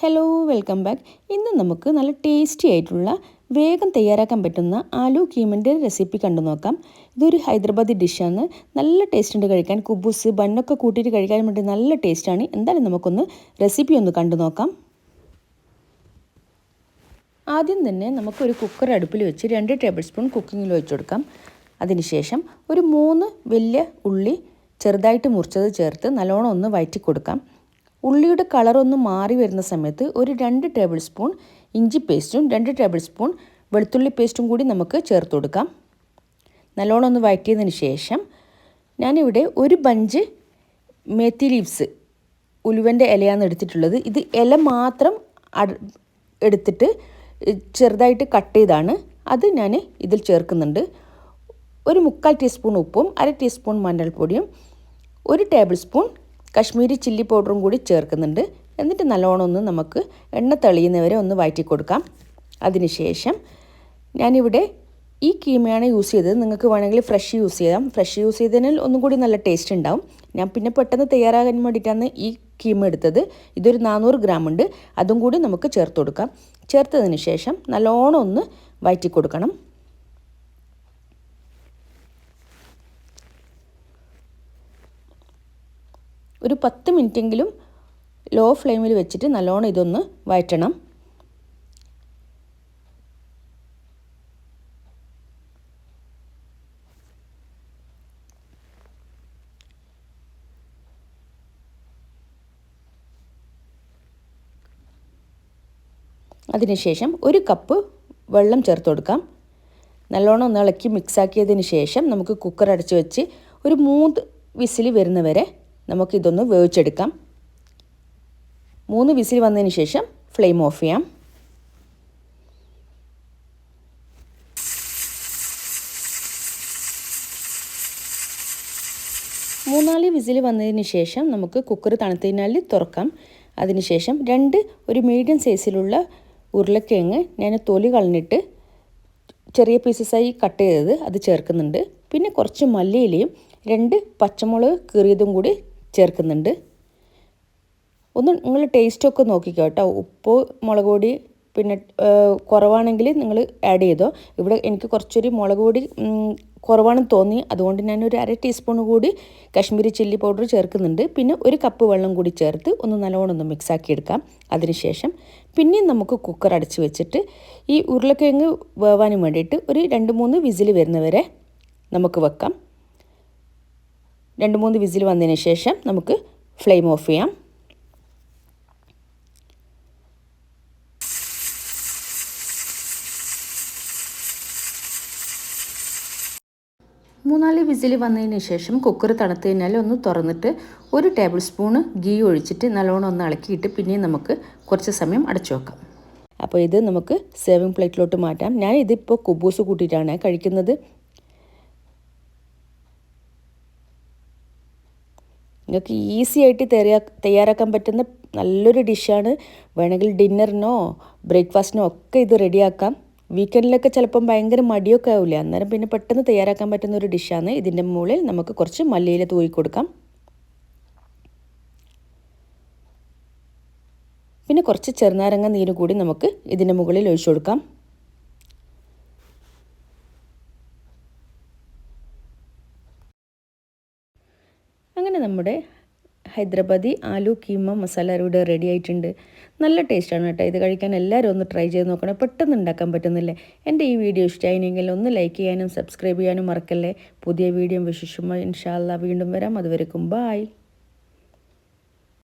Hello welcome back ഇന്ന് നമുക്ക് നല്ല ടേസ്റ്റി ആയിട്ടുള്ള വേഗം തയ്യാറാക്കാൻ പറ്റുന്ന ആലു കീമന്റെ റെസിപ്പി കണ്ടു നോക്കാം. ഇതൊരു ഹൈദരാബാദി ഡിഷാണ് നല്ല ടേസ്റ്റ് ഉണ്ട് കഴിക്കാൻ. കുബൂസ് ബണ്ണൊക്കെ കൂട്ടിയിട്ട് കഴിക്കാൻ വേണ്ടി നല്ല ടേസ്റ്റാണ് എന്തായാലും നമുക്കൊന്ന് റെസിപ്പി ഒന്ന് കണ്ടു നോക്കാം. ആദ്യം തന്നെ നമുക്കൊരു കുക്കർ അടുപ്പിൽ വെച്ച് രണ്ട് ടേബിൾ സ്പൂൺ കുക്കിങ്ങിൽ വെച്ച് കൊടുക്കാം. അതിനുശേഷം ഒരു മൂന്ന് വലിയ ഉള്ളി ചെറുതായിട്ട് മുറിച്ചത് ചേർത്ത് നല്ലോണം ഒന്ന് വയറ്റി കൊടുക്കാം ഉള്ളിയുടെ കളറൊന്ന് മാറി വരുന്ന സമയത്ത് ഒരു രണ്ട് ടേബിൾ സ്പൂൺ ഇഞ്ചി പേസ്റ്റും രണ്ട് ടേബിൾ സ്പൂൺ വെളുത്തുള്ളി പേസ്റ്റും കൂടി നമുക്ക് ചേർത്ത് കൊടുക്കാം. നല്ലോണം ഒന്ന് വഴറ്റിയതിന് ശേഷം ഞാനിവിടെ ഒരു ബഞ്ച് മേത്തി ലീവ്സ് ഉലുവന്റെ ഇലയാണ് എടുത്തിട്ടുള്ളത്. ഇത് ഇല മാത്രം എടുത്തിട്ട് ചെറുതായിട്ട് കട്ട് ചെയ്താണ്. അത് ഞാൻ ഇതിൽ ചേർക്കുന്നുണ്ട്. ഒരു മുക്കാൽ ടീസ്പൂൺ ഉപ്പും അര ടീസ്പൂൺ മഞ്ഞൾപ്പൊടിയും ഒരു ടേബിൾ സ്പൂൺ കശ്മീരി ചില്ലി പൗഡറും കൂടി ചേർക്കുന്നുണ്ട്. എന്നിട്ട് നല്ലോണം ഒന്ന് നമുക്ക് എണ്ണ തെളിയുന്നവരെ ഒന്ന് വയറ്റി കൊടുക്കാം. അതിനുശേഷം ഞാനിവിടെ ഈ കീമയാണ് യൂസ് ചെയ്തത്. നിങ്ങൾക്ക് വേണമെങ്കിൽ ഫ്രഷ് യൂസ് ചെയ്യാം. ഫ്രഷ് യൂസ് ചെയ്തതിനാൽ ഒന്നും കൂടി നല്ല ടേസ്റ്റ് ഉണ്ടാവും. ഞാൻ പിന്നെ പെട്ടെന്ന് തയ്യാറാകാൻ വേണ്ടിയിട്ടാണ് ഈ കീമ എടുത്തത്. ഇതൊരു നാനൂറ് ഗ്രാം ഉണ്ട്. അതും കൂടി നമുക്ക് ചേർത്ത് കൊടുക്കാം. ചേർത്തതിന് ശേഷം നല്ലോണം ഒന്ന് വയറ്റി കൊടുക്കണം. ഒരു പത്ത് മിനിറ്റെങ്കിലും ലോ ഫ്ലെയിമിൽ വെച്ചിട്ട് നല്ലോണം ഇതൊന്ന് വഴറ്റണം. അതിനുശേഷം ഒരു കപ്പ് വെള്ളം ചേർത്ത് കൊടുക്കാം. നല്ലോണം ഒന്ന് ഇളക്കി മിക്സാക്കിയതിന് ശേഷം നമുക്ക് കുക്കർ അടച്ച് വെച്ച് ഒരു മൂന്ന് വിസിൽ വരുന്നവരെ നമുക്കിതൊന്ന് വേവിച്ചെടുക്കാം. മൂന്ന് വിസിൽ വന്നതിന് ശേഷം ഫ്ലെയിം ഓഫ് ചെയ്യാം. മൂന്നാൽ വിസിൽ വന്നതിന് ശേഷം നമുക്ക് കുക്കർ തണുത്തതിനാൽ തുറക്കാം. അതിനുശേഷം രണ്ട് ഒരു മീഡിയം സൈസിലുള്ള ഉരുളക്കിഴങ്ങ് ഞാൻ തൊലി കളഞ്ഞിട്ട് ചെറിയ പീസസായി കട്ട് ചെയ്തത് അത് ചേർക്കുന്നുണ്ട്. പിന്നെ കുറച്ച് മല്ലിയിലയും രണ്ട് പച്ചമുളക് കീറിയതും കൂടി ചേർക്കുന്നുണ്ട്. ഒന്ന് നിങ്ങൾ ടേസ്റ്റ് ഒക്കെ നോക്കിക്കോ കേട്ടോ. ഉപ്പ് മുളക് പൊടി പിന്നെ കുറവാണെങ്കിൽ നിങ്ങൾ ആഡ് ചെയ്തോ. ഇവിടെ എനിക്ക് കുറച്ചൊരു മുളക് പൊടി കുറവാണെന്ന് തോന്നി. അതുകൊണ്ട് ഞാൻ ഒരു അര ടീസ്പൂൺ കൂടി കാശ്മീരി ചില്ലി പൗഡർ ചേർക്കുന്നുണ്ട്. പിന്നെ ഒരു കപ്പ് വെള്ളം കൂടി ചേർത്ത് ഒന്ന് നല്ലോണം ഒന്ന് മിക്സാക്കി എടുക്കാം. അതിനുശേഷം പിന്നെയും നമുക്ക് കുക്കർ അടച്ച് വെച്ചിട്ട് ഈ ഉരുളക്കിഴങ്ങ് വേവാനും വേണ്ടിയിട്ട് ഒരു രണ്ട് മൂന്ന് വിസിൽ വരുന്നവരെ നമുക്ക് വെക്കാം. രണ്ട് മൂന്ന് വിസിൽ വന്നതിന് ശേഷം നമുക്ക് ഫ്ലെയിം ഓഫ് ചെയ്യാം. മൂന്നാൽ വിസിൽ വന്നതിന് ശേഷം കുക്കർ തണുത്ത് കഴിഞ്ഞാൽ ഒന്ന് തുറന്നിട്ട് ഒരു ടേബിൾ സ്പൂണ് ഗീ ഒഴിച്ചിട്ട് നല്ലോണം ഒന്ന് ഇളക്കിയിട്ട് പിന്നെയും നമുക്ക് കുറച്ച് സമയം അടച്ചു വെക്കാം. അപ്പോൾ ഇത് നമുക്ക് സേവിങ് പ്ലേറ്റിലോട്ട് മാറ്റാം. ഞാൻ ഇതിപ്പോൾ കുബൂസ് കൂട്ടിയിട്ടാണ് കഴിക്കുന്നത്. നിങ്ങൾക്ക് ഈസി ആയിട്ട് തയ്യാറാക്കാൻ പറ്റുന്ന നല്ലൊരു ഡിഷാണ് വേണമെങ്കിൽ ഡിന്നറിനോ ബ്രേക്ക്ഫാസ്റ്റിനോ ഒക്കെ ഇത് റെഡിയാക്കാം വീക്കെൻഡിലൊക്കെ ചിലപ്പം ഭയങ്കര മടിയൊക്കെ ആവില്ല അന്നേരം പിന്നെ പെട്ടെന്ന് തയ്യാറാക്കാൻ പറ്റുന്ന ഒരു ഡിഷാണ് ഇതിന്റെ മുകളിൽ നമുക്ക് കുറച്ച് മല്ലിയില തൂയി കൊടുക്കാം. പിന്നെ കുറച്ച് ചെറുനാരങ്ങ നീര് കൂടി നമുക്ക് ഇതിന്റെ മുകളിൽ ഒഴിച്ചു കൊടുക്കാം. അങ്ങനെ നമ്മുടെ ഹൈദരാബാദി ആലു കീമ മസാല ഇവിടെ റെഡി ആയിട്ടുണ്ട്. നല്ല ടേസ്റ്റാണ് കേട്ടോ. ഇത് കഴിക്കാൻ എല്ലാവരും ഒന്ന് ട്രൈ ചെയ്ത് നോക്കണം. പെട്ടെന്ന് ഉണ്ടാക്കാൻ പറ്റുന്നില്ലേ? എന്റെ ഈ വീഡിയോ ഇഷ്ടമായിരുന്നെങ്കിൽ ഒന്ന് ലൈക്ക് ചെയ്യാനും സബ്സ്ക്രൈബ് ചെയ്യാനും മറക്കല്ലേ? പുതിയ വീഡിയോ വിശേഷമായി ഇൻഷാല്ല വീണ്ടും വരാം. അതുവരെക്കും ബായ്